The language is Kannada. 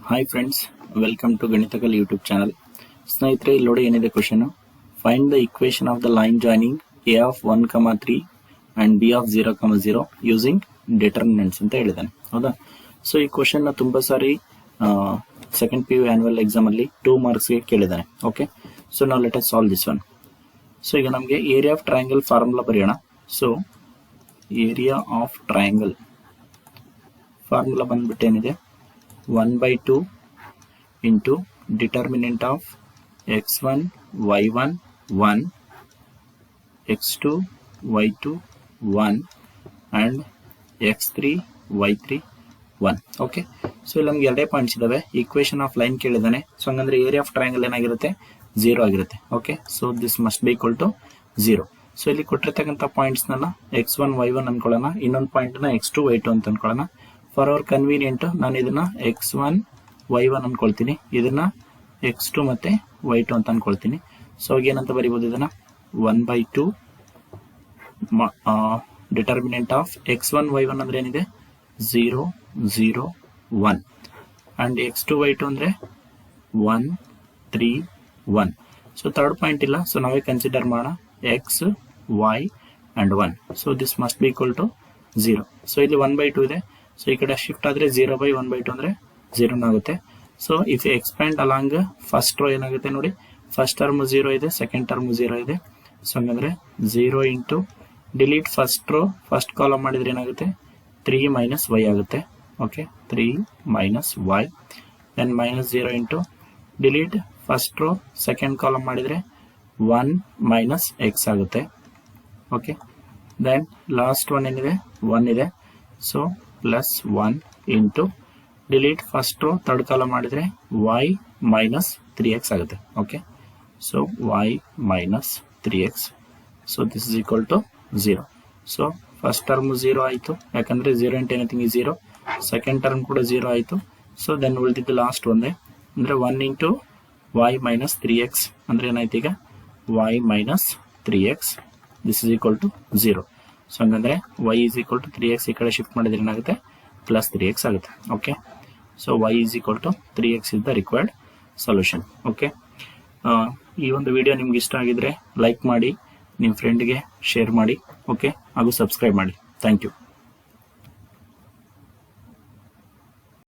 Hi friends welcome to Ganitakal YouTube channel ಸ್ನೇಹಿತರೆ ಇಲ್ಲಿ ನೋಡಿ ಏನಿದೆ question find the equation of the line joining A of one comma three and B of zero comma zero using determinants ಅಂತ ಹೇಳಿದ್ದಾನೆ ಹೌದಾ? ಸೊ ಈ ಕ್ವಶನ್ ತುಂಬ ಸಾರಿ second P U annual exam ಅಲ್ಲಿ ಟೂ ಮಾರ್ಕ್ಸ್ಗೆ ಕೇಳಿದ್ದಾನೆ ಓಕೆ ಸೊ ನಾವು let solve this one so ಈಗ ನಮಗೆ ಏರಿಯಾ ಆಫ್ ಟ್ರಯಾಂಗಲ್ ಫಾರ್ಮುಲಾ ಬರೆಯೋಣ. So area of triangle formula ಬಂದ್ಬಿಟ್ಟು ಏನಿದೆ? One by two into determinant of x one y one one x two y two one and x three y three one okay so ಇಲ್ಲಿ ನಮ್ಗೆ ಎರಡೇ ಪಾಯಿಂಟ್ಸ್ ಇದಾವೆ. ಈಕ್ವೇಶನ್ ಆಫ್ ಲೈನ್ ಕೇಳಿದ್ದಾನೆ ಸೊ ಹಂಗಂದ್ರೆ ಏರಿಯಾ ಆಫ್ ಟ್ರಯಾಂಗಲ್ ಏನಾಗಿರುತ್ತೆ? ಝೀರೋ ಆಗಿರುತ್ತೆ. Okay so this must be equal to zero so ಇಲ್ಲಿ ಕೊಟ್ಟಿರ್ತಕ್ಕಂಥ ಪಾಯಿಂಟ್ಸ್ನ ಎಕ್ಸ್ ಒನ್ ವೈ ಒನ್ ಅನ್ಕೊಳ್ಳೋಣ. ಇನ್ನೊಂದು ಪಾಯಿಂಟ್ನ ಎಕ್ಸ್ ಟು ವೈ ಟು ಅಂತ ಅನ್ಕೊಳ್ಳೋಣ. ಫಾರ್ ಅವರ್ ಕನ್ವೀನಿಯಂಟ್ ನಾನು ಇದನ್ನ ಎಕ್ಸ್ ಒನ್ ವೈ ಒನ್ ಅನ್ಕೊಳ್ತೀನಿ. ಇದನ್ನ ಎಕ್ಸ್ ಟು ಮತ್ತೆ ವೈ ಟು ಅಂತ ಅನ್ಕೊಳ್ತೀನಿ. ಸೊ ಏನಂತ ಬರಿಬೋದು ಇದನ್ನ? One by two determinant of x one y one ಅಂದ್ರೆ ಏನಿದೆ? Zero zero one and x two y two ಅಂದ್ರೆ one three one so third point ಇಲ್ಲ. ಸೊ ನಾವೇ ಕನ್ಸಿಡರ್ ಮಾಡೋಣ. X y and one so this must be equal to zero so ಇಲ್ಲಿ ಒನ್ ಬೈ ಟು ಇದೆ. ಸೊ ಈ ಕಡೆ ಶಿಫ್ಟ್ ಆದರೆ zero by one by two ಅಂದರೆ ಝೀರೋನ ಆಗುತ್ತೆ. So if expand along first row ಏನಾಗುತ್ತೆ ನೋಡಿ ಫಸ್ಟ್ ಟರ್ಮ್ ಜೀರೋ ಇದೆ ಸೆಕೆಂಡ್ ಟರ್ಮ್ ಜೀರೋ ಇದೆ. ಸೊ ಹಂಗಂದ್ರೆ zero into delete first row first column ಮಾಡಿದ್ರೆ ಏನಾಗುತ್ತೆ? ತ್ರೀ ಮೈನಸ್ ವೈ ಆಗುತ್ತೆ. Okay three minus y then minus zero into delete first row second column ಮಾಡಿದರೆ ಒನ್ ಮೈನಸ್ ಎಕ್ಸ್ ಆಗುತ್ತೆ. ಓಕೆ ದೆನ್ ಲಾಸ್ಟ್ ಒನ್ ಏನಿದೆ? ಒನ್ ಇದೆ. So plus one into delete first row third column ಮಾಡಿದ್ರೆ ವೈ ಮೈನಸ್ ತ್ರೀ ಎಕ್ಸ್ ಆಗುತ್ತೆ. Okay so y minus three x so this is equal to zero so first term zero ಆಯಿತು. ಯಾಕಂದ್ರೆ ಝೀರೋ ಇಂಟು ಎನಿಥಿಂಗ್ ಈ ಝೀರೋ ಸೆಕೆಂಡ್ ಟರ್ಮ್ ಕೂಡ ಝೀರೋ ಆಯಿತು. ಸೊ ದೆನ್ ಉಳಿದಿದ್ದು ಲಾಸ್ಟ್ ಒಂದೇ. ಅಂದರೆ one into y minus three x ಅಂದರೆ ಏನಾಯ್ತು ಈಗ? Y minus three x this is equal to zero so ಹಂಗಂದ್ರೆ y is equal to three x ಈ ಕಡೆ ಶಿಫ್ಟ್ ಮಾಡಿದ್ರೆ ಏನಾಗುತ್ತೆ? ಪ್ಲಸ್ ತ್ರೀ ಎಕ್ಸ್ ಆಗುತ್ತೆ. Okay so y is equal to three x is the required solution okay ಈ ಒಂದು ವಿಡಿಯೋ ನಿಮ್ಗೆ ಇಷ್ಟ ಆಗಿದ್ರೆ ಲೈಕ್ ಮಾಡಿ ನಿಮ್ಮ ಫ್ರೆಂಡ್ಗೆ ಶೇರ್ ಮಾಡಿ. ಓಕೆ ಹಾಗೂ ಸಬ್ಸ್ಕ್ರೈಬ್ ಮಾಡಿ. Thank you